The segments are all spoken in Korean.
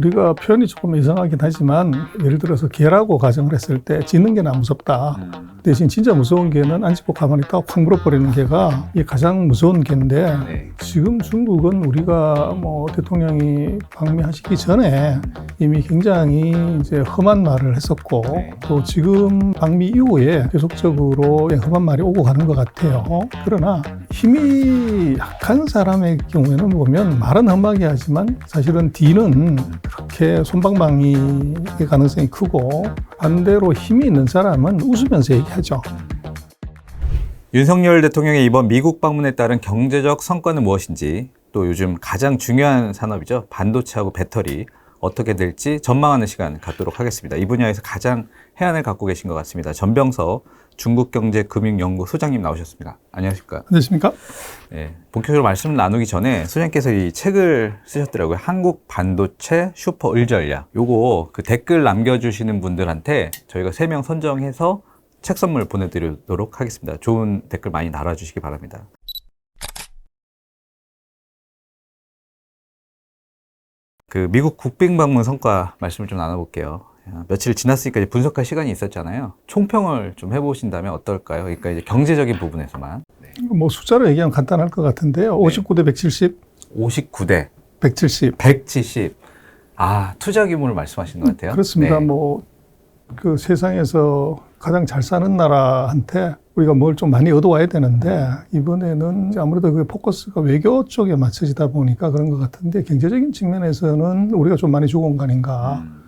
우리가 표현이 조금 이상하긴 하지만 예를 들어서 개라고 가정을 했을 때 짖는 게 나 무섭다. 음, 대신 진짜 무서운 개는 안 짚고 가만히 있다가 확 물어버리는 개가 이게 가장 무서운 개인데 네. 지금 중국은 우리가 뭐 대통령이 방미하시기 전에 이미 굉장히 이제 험한 말을 했었고 네. 또 지금 방미 이후에 계속적으로 험한 말이 오고 가는 것 같아요. 그러나 힘이 약한 사람의 경우에는 보면 말은 험하게 하지만 사실은 뒤는 그렇게 손방망이의 가능성이 크고 반대로 힘이 있는 사람은 웃으면서 얘기하죠. 윤석열 대통령의 이번 미국 방문에 따른 경제적 성과는 무엇인지 또 요즘 가장 중요한 산업이죠. 반도체하고 배터리 어떻게 될지 전망하는 시간 갖도록 하겠습니다. 이 분야에서 가장 해안을 갖고 계신 것 같습니다. 전병서 중국경제금융연구 소장님 나오셨습니다. 안녕하십니까? 안녕하십니까? 네, 본격적으로 말씀 나누기 전에 소장님께서 이 책을 쓰셨더라고요. 한국 반도체 슈퍼 을전략. 요거 그 댓글 남겨주시는 분들한테 저희가 세 명 선정해서 책 선물 보내드리도록 하겠습니다. 좋은 댓글 많이 달아주시기 바랍니다. 그 미국 국빈 방문 성과 말씀을 좀 나눠볼게요. 아, 며칠 지났으니까 이제 분석할 시간이 있었잖아요. 총평을 좀 해보신다면 어떨까요? 그러니까 이제 경제적인 부분에서만. 뭐 숫자로 얘기하면 간단할 것 같은데요. 59대 170, 59대 170. 170. 아, 투자 규모를 말씀하시는 것 같아요. 그렇습니다. 네. 뭐그 세상에서 가장 잘 사는 나라한테 우리가 뭘 좀 많이 얻어와야 되는데 이번에는 아무래도 그 포커스가 외교 쪽에 맞춰지다 보니까 그런 것 같은데 경제적인 측면에서는 우리가 좀 많이 죽은 거 아닌가. 음,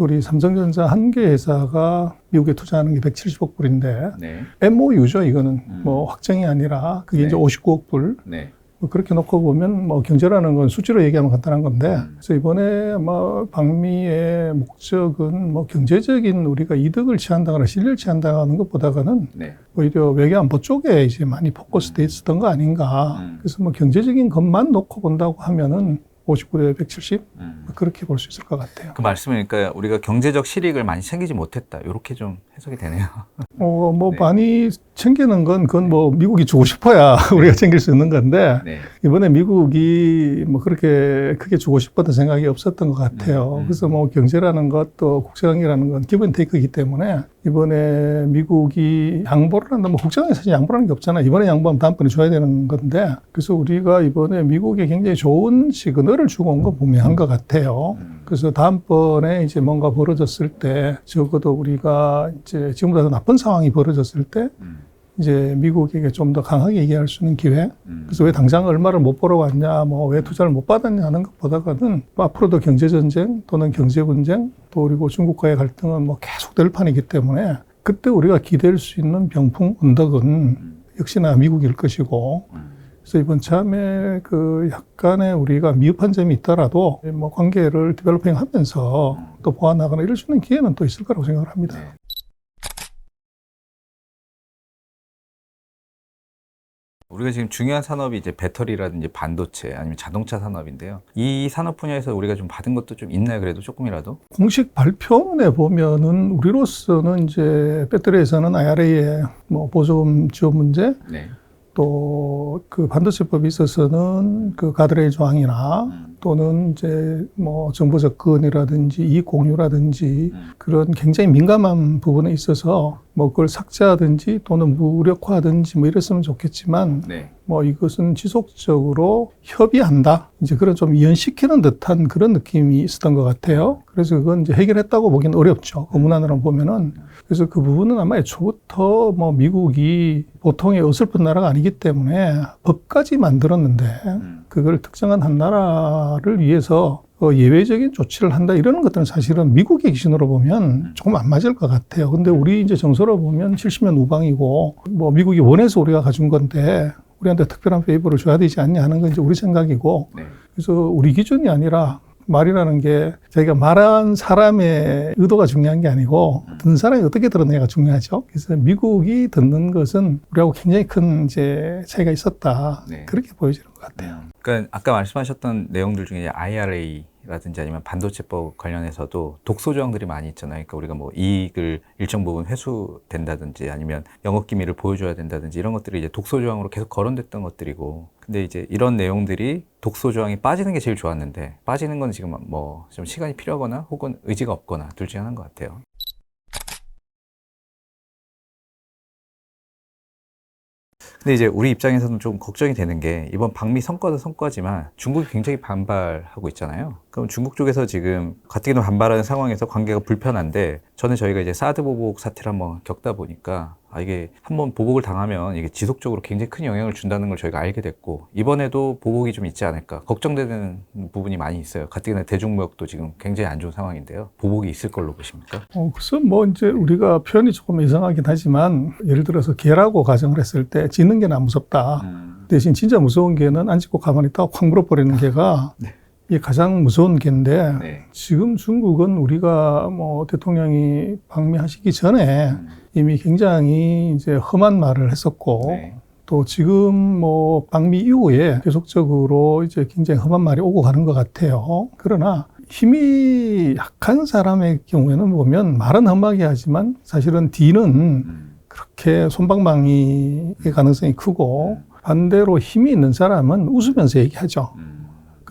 우리 삼성전자 한 개 회사가 미국에 투자하는 게 170억 불인데 네. MOU죠 이거는 음. 뭐 확정이 아니라 그게 네. 이제 59억 불. 네. 뭐 그렇게 놓고 보면 뭐 경제라는 건 수치로 얘기하면 간단한 건데 음. 그래서 이번에 뭐 방미의 목적은 뭐 경제적인 우리가 이득을 취한다거나 실리를 취한다는 것보다는 네. 오히려 외교 안보 쪽에 이제 많이 포커스돼 있었던 거 아닌가 음. 그래서 뭐 경제적인 것만 놓고 본다고 하면은 59대 170 음. 그렇게 볼 수 있을 것 같아요. 그 말씀이니까 우리가 경제적 실익을 많이 챙기지 못했다. 이렇게 좀 해석이 되네요. 어, 뭐 네. 많이 챙기는 건 그건 뭐 미국이 주고 싶어야 우리가 챙길 수 있는 건데 네. 이번에 미국이 뭐 그렇게 크게 주고 싶었던 생각이 없었던 것 같아요. 음, 음. 그래서 뭐 경제라는 것 또 국제관계라는 건 기본 테이크이기 때문에 이번에 미국이 양보를 한다. 뭐 국제관계 사실 양보라는 게 없잖아요. 이번에 양보하면 다음번에 줘야 되는 건데 그래서 우리가 이번에 미국에 굉장히 좋은 시그널을 주고 온 건 분명한 것 같아요. 음. 그래서 다음번에 이제 뭔가 벌어졌을 때 적어도 우리가 이제 지금보다 더 나쁜 상황이 벌어졌을 때 음. 이제 미국에게 좀 더 강하게 얘기할 수 있는 기회 음. 그래서 왜 당장 얼마를 못 보러 왔냐, 뭐 왜 투자를 못 받았냐 하는 것보다는 뭐 앞으로도 경제 전쟁 또는 경제 분쟁 또 그리고 중국과의 갈등은 뭐 계속 될 판이기 때문에 그때 우리가 기댈 수 있는 병풍 언덕은 음. 역시나 미국일 것이고 음. 그래서 이번 참에 그 약간의 우리가 미흡한 점이 있더라도 뭐 관계를 디벨로핑 하면서 또 보완하거나 이럴 수 있는 기회는 또 있을 거라고 생각을 합니다. 네. 우리가 지금 중요한 산업이 이제 배터리라든지 반도체 아니면 자동차 산업인데요. 이 산업 분야에서 우리가 좀 받은 것도 좀 있나요? 그래도 조금이라도? 공식 발표문에 보면은 우리로서는 이제 배터리에서는 IRA의 뭐 보조금 지원 문제 네. 또 그 반도체법에 있어서는 그 가드레일 조항이나 음. 또는 이제 뭐 정보 접근이라든지 이익 공유라든지 음. 그런 굉장히 민감한 부분에 있어서 뭐 그걸 삭제하든지 또는 무력화하든지 뭐 이랬으면 좋겠지만 네. 뭐 이것은 지속적으로 협의한다. 이제 그런 좀 이연시키는 듯한 그런 느낌이 있었던 것 같아요. 그래서 그건 이제 해결했다고 보기는 어렵죠. 그 문안으로 보면은. 그래서 그 부분은 아마 애초부터 뭐 미국이 보통의 어설픈 나라가 아니기 때문에 법까지 만들었는데 음. 그걸 특정한 한 나라를 위해서 어, 예외적인 조치를 한다 이러는 것들은 사실은 미국의 기준으로 보면 조금 안 맞을 것 같아요. 근데 우리 이제 정서로 보면 70년 우방이고 뭐 미국이 원해서 우리가 가준 건데 우리한테 특별한 페이버를 줘야 되지 않냐 하는 건 이제 우리 생각이고 네. 그래서 우리 기준이 아니라 말이라는 게 자기가 말한 사람의 의도가 중요한 게 아니고 듣는 사람이 어떻게 들었느냐가 중요하죠. 그래서 미국이 듣는 것은 우리하고 굉장히 큰 이제 차이가 있었다. 네. 그렇게 보여지는 것 같아요. 음. 그러니까 아까 말씀하셨던 내용들 중에 IRA라든지 아니면 반도체법 관련해서도 독소 조항들이 많이 있잖아요. 그러니까 우리가 뭐 이익을 일정 부분 회수된다든지 아니면 영업 기밀을 보여줘야 된다든지 이런 것들이 이제 독소 조항으로 계속 거론됐던 것들이고 근데 이제 이런 내용들이 독소 조항이 빠지는 게 제일 좋았는데 빠지는 건 지금 뭐 좀 시간이 필요하거나 혹은 의지가 없거나 둘 중에 하나인 것 같아요. 근데 이제 우리 입장에서는 좀 걱정이 되는 게 이번 방미 성과도 성과지만 중국이 굉장히 반발하고 있잖아요. 그럼 중국 쪽에서 지금 가뜩이나 반발하는 상황에서 관계가 불편한데 저는 저희가 이제 사드 보복 사태를 한번 겪다 보니까 아 이게 한번 보복을 당하면 이게 지속적으로 굉장히 큰 영향을 준다는 걸 저희가 알게 됐고 이번에도 보복이 좀 있지 않을까 걱정되는 부분이 많이 있어요. 가뜩이나 대중무역도 지금 굉장히 안 좋은 상황인데요. 보복이 있을 걸로 보십니까? 어, 그래서 뭐 이제 우리가 표현이 조금 이상하긴 하지만 예를 들어서 개라고 가정을 했을 때 짖는 개는 안 무섭다. 음. 대신 진짜 무서운 개는 안 짖고 가만히 있다가 확 물어버리는 개가 네. 이게 가장 무서운 개인데 네. 지금 중국은 우리가 뭐 대통령이 방미하시기 전에 음. 이미 굉장히 이제 험한 말을 했었고 네. 또 지금 뭐 방미 이후에 계속적으로 이제 굉장히 험한 말이 오고 가는 것 같아요. 그러나 힘이 약한 사람의 경우에는 보면 말은 험하게 하지만 사실은 뒤는 음. 그렇게 손방망이의 가능성이 크고 반대로 힘이 있는 사람은 웃으면서 얘기하죠. 음.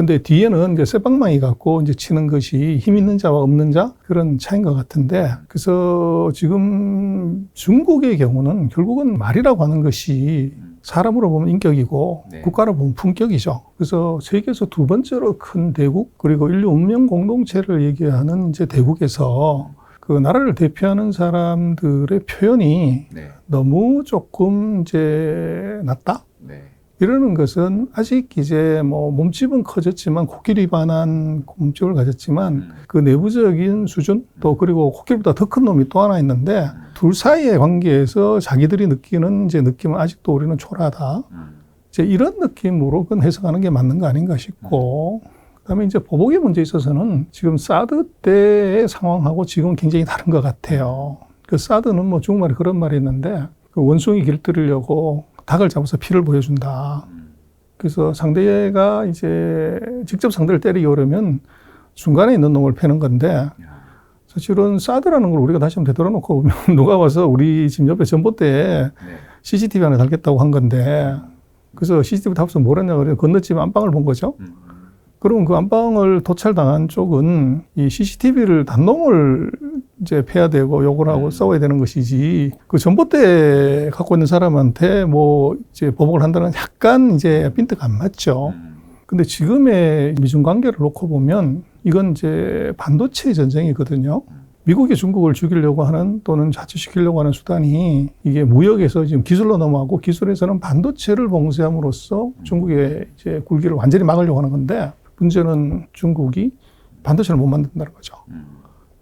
근데 뒤에는 이제 쇠방망이 갖고 이제 치는 것이 힘 있는 자와 없는 자 그런 차이인 것 같은데 그래서 지금 중국의 경우는 결국은 말이라고 하는 것이 사람으로 보면 인격이고 네. 국가로 보면 품격이죠. 그래서 세계에서 두 번째로 큰 대국 그리고 인류 운명 공동체를 얘기하는 이제 대국에서 그 나라를 대표하는 사람들의 표현이 네. 너무 조금 이제 낮다. 네. 이러는 것은 아직 이제 뭐 몸집은 커졌지만 코끼리 반한 몸집을 가졌지만 음. 그 내부적인 수준 또 그리고 코끼리보다 더 큰 놈이 또 하나 있는데 둘 사이의 관계에서 자기들이 느끼는 이제 느낌은 아직도 우리는 초라하다. 음. 이제 이런 느낌으로 그건 해석하는 게 맞는 거 아닌가 싶고 그다음에 이제 보복의 문제에 있어서는 지금 사드 때의 상황하고 지금은 굉장히 다른 것 같아요. 그 사드는 뭐 중국말에 그런 말이 있는데 그 원숭이 길들이려고 닭을 잡아서 피를 보여준다. 그래서 상대가 이제 직접 상대를 때리기 어려면 중간에 있는 놈을 패는 건데 사실은 사드라는 걸 우리가 다시 한번 되돌아놓고 보면 누가 와서 우리 집 옆에 전봇대에 네. CCTV 하나 달겠다고 한 건데 그래서 CCTV 답서 뭘 했냐 그러면 건너집 안방을 본 거죠. 음. 그러면 그 안방을 도찰당한 쪽은 이 CCTV를 단놈을 이제 패야 되고 욕을 하고 음. 싸워야 되는 것이지 그 전봇대 갖고 있는 사람한테 뭐 이제 보복을 한다는 약간 이제 빈트가 안 맞죠. 음. 근데 지금의 미중 관계를 놓고 보면 이건 이제 반도체 전쟁이거든요. 미국이 중국을 죽이려고 하는 또는 자치시키려고 하는 수단이 이게 무역에서 지금 기술로 넘어가고 기술에서는 반도체를 봉쇄함으로써 중국의 이제 굴기를 완전히 막으려고 하는 건데 문제는 중국이 반도체를 못 만든다는 거죠.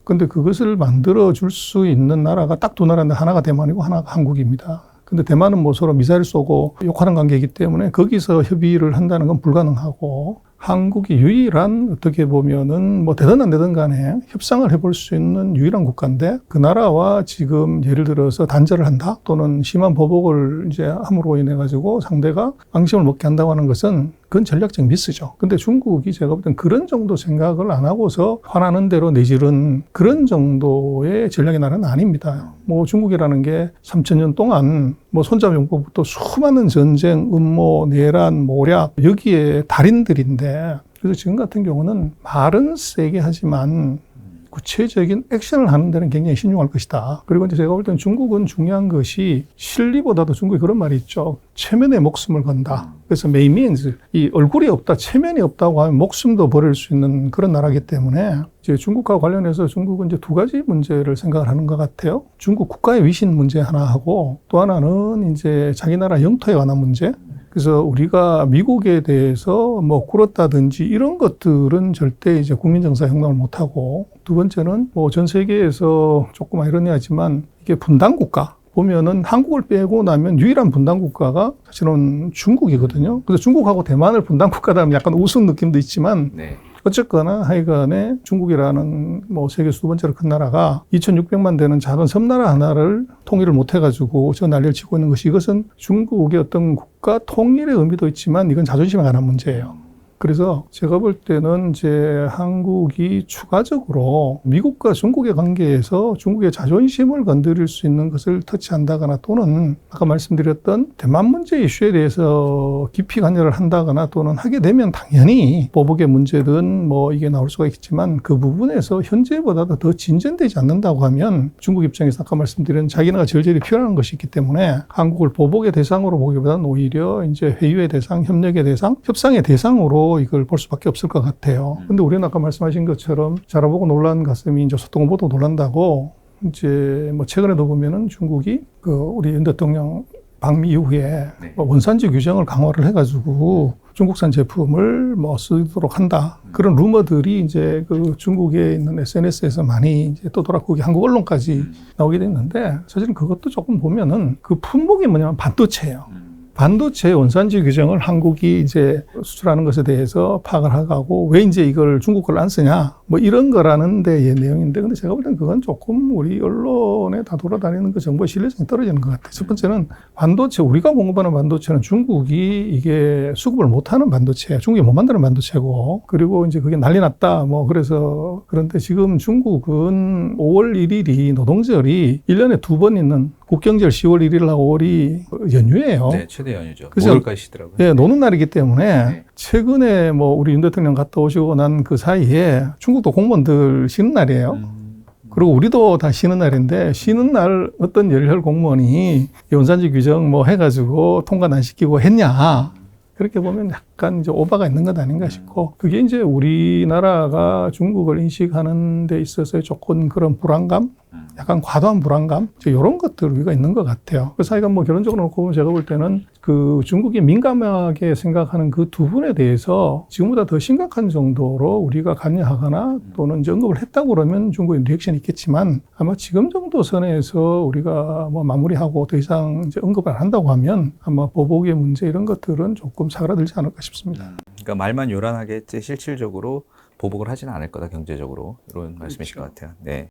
음. 근데 그것을 만들어 줄 수 있는 나라가 딱 두 나라인데 하나가 대만이고 하나가 한국입니다. 근데 대만은 뭐 서로 미사일 쏘고 욕하는 관계이기 때문에 거기서 협의를 한다는 건 불가능하고 한국이 유일한 어떻게 보면은 뭐 되든 안 되든 간에 협상을 해볼 수 있는 유일한 국가인데 그 나라와 지금 예를 들어서 단절을 한다 또는 심한 보복을 이제 함으로 인해 가지고 상대가 앙심을 먹게 한다고 하는 것은 그건 전략적 미스죠. 근데 중국이 제가 볼 땐 그런 정도 생각을 안 하고서 화나는 대로 내지른 그런 정도의 전략의 나라는 아닙니다. 뭐 중국이라는 게 3천년 동안 뭐 손자병법부터 수많은 전쟁, 음모, 내란, 모략 여기에 달인들인 데 그래서 지금 같은 경우는 말은 세게 하지만 구체적인 액션을 하는 데는 굉장히 신중할 것이다. 그리고 이제 제가 볼 때는 중국은 중요한 것이 실리보다도 중국이 그런 말이 있죠. 체면에 목숨을 건다. 그래서 메이미엔즈 이 얼굴이 없다, 체면이 없다고 하면 목숨도 버릴 수 있는 그런 나라기 때문에 이제 중국과 관련해서 중국은 이제 두 가지 문제를 생각을 하는 것 같아요. 중국 국가의 위신 문제 하나 하고 또 하나는 이제 자기 나라 영토에 관한 문제. 그래서 우리가 미국에 대해서 뭐 굴었다든지 이런 것들은 절대 이제 국민 정사 형성을 못 하고 두 번째는 뭐 전 세계에서 조금 아이러니하지만 이게 분단 국가 보면은 한국을 빼고 나면 유일한 분단 국가가 사실은 중국이거든요. 그래서 중국하고 대만을 분단 국가다 하면 약간 우스운 느낌도 있지만 네. 어쨌거나 하여간에 중국이라는 뭐 세계 두 번째로 큰 나라가 2,600만 되는 작은 섬나라 하나를 통일을 못 해가지고 저 난리를 치고 있는 것이 이것은 중국의 어떤 국가 통일의 의미도 있지만 이건 자존심에 관한 문제예요. 그래서 제가 볼 때는 이제 한국이 추가적으로 미국과 중국의 관계에서 중국의 자존심을 건드릴 수 있는 것을 터치한다거나 또는 아까 말씀드렸던 대만 문제 이슈에 대해서 깊이 관여를 한다거나 또는 하게 되면 당연히 보복의 문제든 뭐 이게 나올 수가 있겠지만 그 부분에서 현재보다도 더 진전되지 않는다고 하면 중국 입장에서 아까 말씀드린 자기네가 절절히 필요한 것이 있기 때문에 한국을 보복의 대상으로 보기보다는 오히려 이제 회유의 대상, 협력의 대상, 협상의 대상으로 이걸 볼 수밖에 없을 것 같아요. 근데 우리는 아까 말씀하신 것처럼 자라보고 놀란 가슴이 이제 소통을 보도 놀란다고 이제 뭐 최근에도 보면은 중국이 그 우리 윤 대통령 방미 이후에 네. 뭐 원산지 규정을 강화를 해가지고 중국산 제품을 뭐 쓰도록 한다 그런 루머들이 이제 그 중국에 있는 SNS에서 많이 이제 떠돌았고 그게 한국 언론까지 나오게 됐는데 사실은 그것도 조금 보면은 그 품목이 뭐냐면 반도체예요. 반도체 원산지 규정을 한국이 이제 수출하는 것에 대해서 파악을 하고 왜 이제 이걸 중국 걸 안 쓰냐 뭐 이런 거라는 데의 내용인데 근데 제가 볼 때는 그건 조금 우리 언론에 다 돌아다니는 그 정보의 신뢰성이 떨어지는 것 같아요. 첫 번째는 반도체 우리가 공급하는 반도체는 중국이 이게 수급을 못하는 반도체예요. 중국이 못 만드는 반도체고 그리고 이제 그게 난리 났다 뭐 그래서 그런데 지금 중국은 5월 1일이 노동절이 1년에 두 번 있는 국경절 10월 1일하고 5월이 연휴예요. 네, 최대 연휴죠. 어? 그죠? 5월까지 쉬더라고요. 예, 노는 날이기 때문에 네. 최근에 뭐 우리 윤 대통령 갔다 오시고 난 그 사이에 중국도 공무원들 쉬는 날이에요. 음, 그리고 우리도 다 쉬는 날인데 쉬는 날 어떤 열혈 공무원이 연산지 규정 뭐 해가지고 통과 안 시키고 했냐. 그렇게 보면 약간 이제 오바가 있는 것 아닌가 싶고 그게 이제 우리나라가 중국을 인식하는 데 있어서의 조금 그런 불안감 음. 약간 과도한 불안감 이런 것들 우리가 있는 것 같아요. 그래서 하여간 뭐 결론적으로 놓고 보면 제가 볼 때는 그 중국이 민감하게 생각하는 그 두 분에 대해서 지금보다 더 심각한 정도로 우리가 관여하거나 또는 언급을 했다고 그러면 중국의 리액션이 있겠지만 아마 지금 정도 선에서 우리가 뭐 마무리하고 더 이상 이제 언급을 안 한다고 하면 아마 보복의 문제 이런 것들은 조금 사그라들지 않을까 싶습니다. 그러니까 말만 요란하게 실질적으로 보복을 하지는 않을 거다 경제적으로 이런 말씀이실 것 같아요. 네.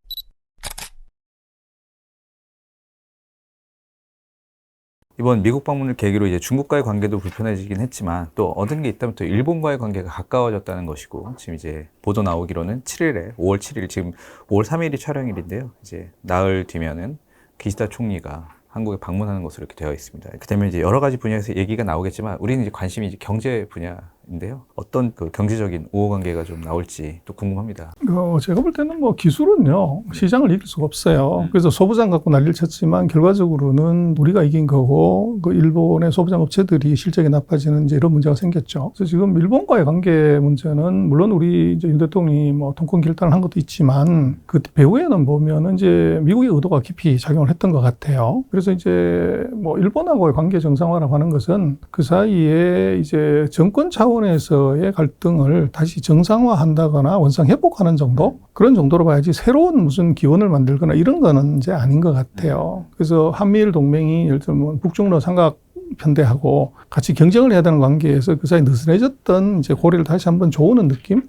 이번 미국 방문을 계기로 이제 중국과의 관계도 불편해지긴 했지만 또 얻은 게 있다면 또 일본과의 관계가 가까워졌다는 것이고 지금 이제 보도 나오기로는 7일에 5월 7일 지금 5월 3일이 촬영일인데요. 이제 나흘 뒤면은 기시다 총리가 한국에 방문하는 것으로 이렇게 되어 있습니다. 그다음에 이제 여러 가지 분야에서 얘기가 나오겠지만 우리는 이제 관심이 이제 경제 분야 인데요. 어떤 그 경제적인 우호 관계가 좀 나올지 또 궁금합니다. 어, 제가 볼 때는 뭐 기술은요 시장을 이길 수가 없어요. 음. 그래서 소부장 갖고 난리를 쳤지만 결과적으로는 우리가 이긴 거고 그 일본의 소부장 업체들이 실적이 나빠지는 이제 이런 문제가 생겼죠. 그래서 지금 일본과의 관계 문제는 물론 우리 이제 윤 대통령이 뭐 통권 결단을 한 것도 있지만 그 배후에는 보면은 이제 미국의 의도가 깊이 작용을 했던 것 같아요. 그래서 이제 뭐 일본하고의 관계 정상화라고 하는 것은 그 사이에 이제 정권 차원 에서의 갈등을 다시 정상화한다거나 원상 회복하는 정도 그런 정도로 봐야지 새로운 무슨 기원을 만들거나 이런 거는 이제 아닌 것 같아요. 그래서 한미일 동맹이 예를 들면 북중러 삼각 편대하고 같이 경쟁을 해야 되는 관계에서 그 사이 느슨해졌던 이제 고리를 다시 한번 조우는 느낌?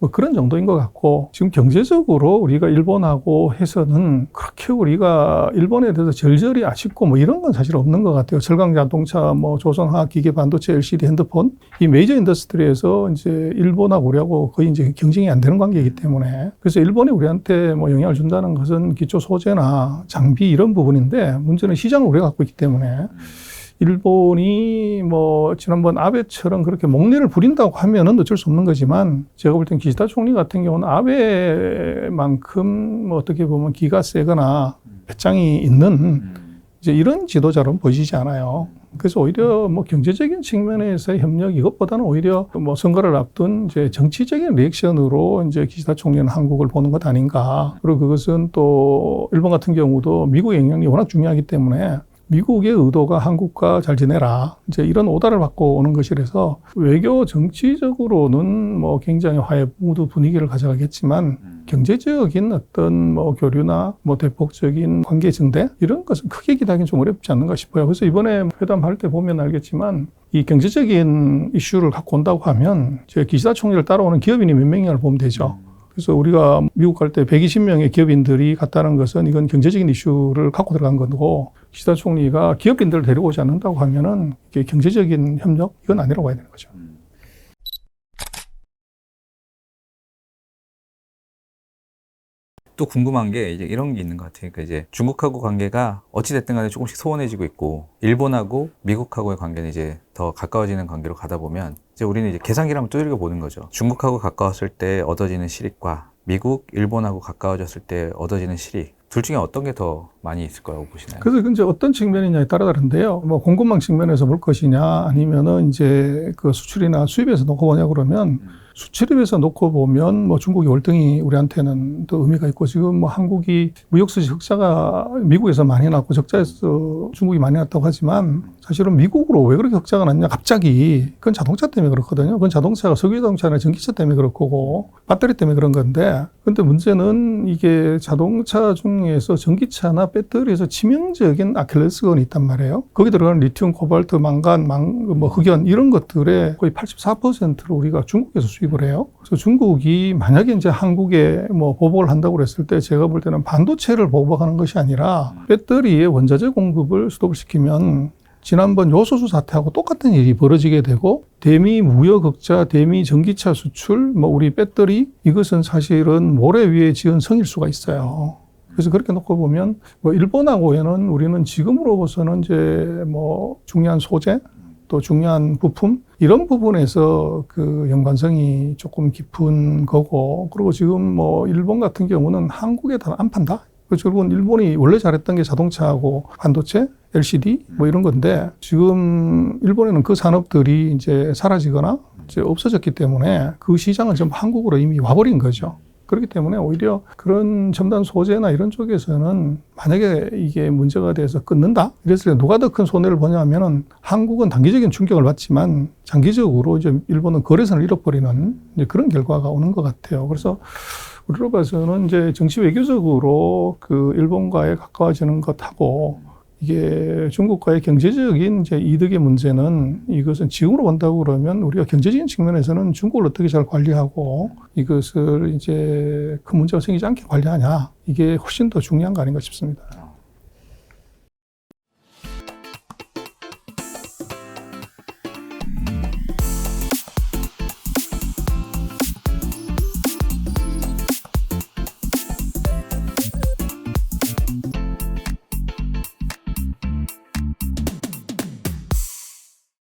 뭐 그런 정도인 것 같고 지금 경제적으로 우리가 일본하고 해서는 그렇게 우리가 일본에 대해서 절절히 아쉽고 뭐 이런 건 사실 없는 것 같아요. 철강 자동차, 뭐 조선화학 기계, 반도체, LCD, 핸드폰 이 메이저 인더스트리에서 이제 일본하고 우리하고 거의 이제 경쟁이 안 되는 관계이기 때문에 그래서 일본이 우리한테 뭐 영향을 준다는 것은 기초 소재나 장비 이런 부분인데 문제는 시장을 우리가 갖고 있기 때문에 일본이 뭐 지난번 아베처럼 그렇게 목례를 부린다고 하면은 어쩔 수 없는 거지만 제가 볼 땐 기시다 총리 같은 경우는 아베만큼 뭐 어떻게 보면 기가 세거나 배짱이 있는 이제 이런 지도자로는 보이지 않아요. 그래서 오히려 뭐 경제적인 측면에서의 협력 이것보다는 오히려 뭐 선거를 앞둔 이제 정치적인 리액션으로 이제 기시다 총리는 한국을 보는 것 아닌가. 그리고 그것은 또 일본 같은 경우도 미국의 영향이 워낙 중요하기 때문에 미국의 의도가 한국과 잘 지내라. 이제 이런 오다를 받고 오는 것이라서 외교 정치적으로는 뭐 굉장히 화해 무드 분위기를 가져가겠지만 경제적인 어떤 뭐 교류나 뭐 대폭적인 관계 증대 이런 것은 크게 기대하기는 좀 어렵지 않는가 싶어요. 그래서 이번에 회담할 때 보면 알겠지만 이 경제적인 이슈를 갖고 온다고 하면 제 기시다 총리를 따라오는 기업인이 몇 명이냐를 보면 되죠. 그래서 우리가 미국 갈 때 120명의 기업인들이 갔다는 것은 이건 경제적인 이슈를 갖고 들어간 거고 기시다 총리가 기업인들을 데리고 오지 않는다고 하면은 이게 경제적인 협력 이건 아니라고 봐야 되는 거죠. 또 궁금한 게 이제 이런 게 있는 것 같아요. 그러니까 이제 중국하고 관계가 어찌됐든 간에 조금씩 소원해지고 있고, 일본하고 미국하고의 관계는 이제 더 가까워지는 관계로 가다 보면, 이제 우리는 이제 계산기를 두드려 보는 거죠. 중국하고 가까웠을 때 얻어지는 실익과 미국, 일본하고 가까워졌을 때 얻어지는 실익. 둘 중에 어떤 게 더 많이 있을 거라고 보시나요? 그래서 이제 어떤 측면이냐에 따라 다른데요. 뭐 공급망 측면에서 볼 것이냐 아니면은 이제 그 수출이나 수입에서 놓고 보냐 그러면 수출입에서 놓고 보면 뭐 중국이 월등히 우리한테는 더 의미가 있고 지금 뭐 한국이 무역수지 흑자가 미국에서 많이 났고 적자에서 중국이 많이 났다고 하지만 사실은 미국으로 왜 그렇게 흑자가 났냐 갑자기 그건 자동차 때문에 그렇거든요. 그건 자동차가 석유 자동차나 전기차 때문에 그럴 거고 배터리 때문에 그런 건데 근데 문제는 이게 자동차 중에서 전기차나 배터리에서 치명적인 아킬레스건이 있단 말이에요. 거기 들어가는 리튬, 코발트, 망간, 망, 뭐 흑연 이런 것들의 거의 84%를 우리가 중국에서 수입을 해요. 그래서 중국이 만약에 이제 한국에 뭐 보복을 한다고 그랬을 때 제가 볼 때는 반도체를 보복하는 것이 아니라 배터리의 원자재 공급을 스톱을 시키면 지난번 요소수 사태하고 똑같은 일이 벌어지게 되고 대미 무역 흑자, 대미 전기차 수출, 뭐 우리 배터리 이것은 사실은 모래 위에 지은 성일 수가 있어요. 그래서 그렇게 놓고 보면 뭐 일본하고에는 우리는 지금으로서는 이제 뭐 중요한 소재 또 중요한 부품 이런 부분에서 그 연관성이 조금 깊은 거고 그리고 지금 뭐 일본 같은 경우는 한국에 다 안 판다. 그래서 결국은 일본이 원래 잘했던 게 자동차하고 반도체, LCD 뭐 이런 건데 지금 일본에는 그 산업들이 이제 사라지거나 이제 없어졌기 때문에 그 시장은 전부 한국으로 이미 와버린 거죠. 그렇기 때문에 오히려 그런 첨단 소재나 이런 쪽에서는 만약에 이게 문제가 돼서 끊는다? 이랬을 때 누가 더 큰 손해를 보냐면은 한국은 단기적인 충격을 받지만 장기적으로 이제 일본은 거래선을 잃어버리는 그런 결과가 오는 것 같아요. 그래서 우리로 봐서는 이제 정치 외교적으로 그 일본과의 가까워지는 것하고 이게 중국과의 경제적인 이제 이득의 문제는 이것은 지금으로 본다고 그러면 우리가 경제적인 측면에서는 중국을 어떻게 잘 관리하고 이것을 이제 큰 문제가 생기지 않게 관리하냐 이게 훨씬 더 중요한 거 아닌가 싶습니다.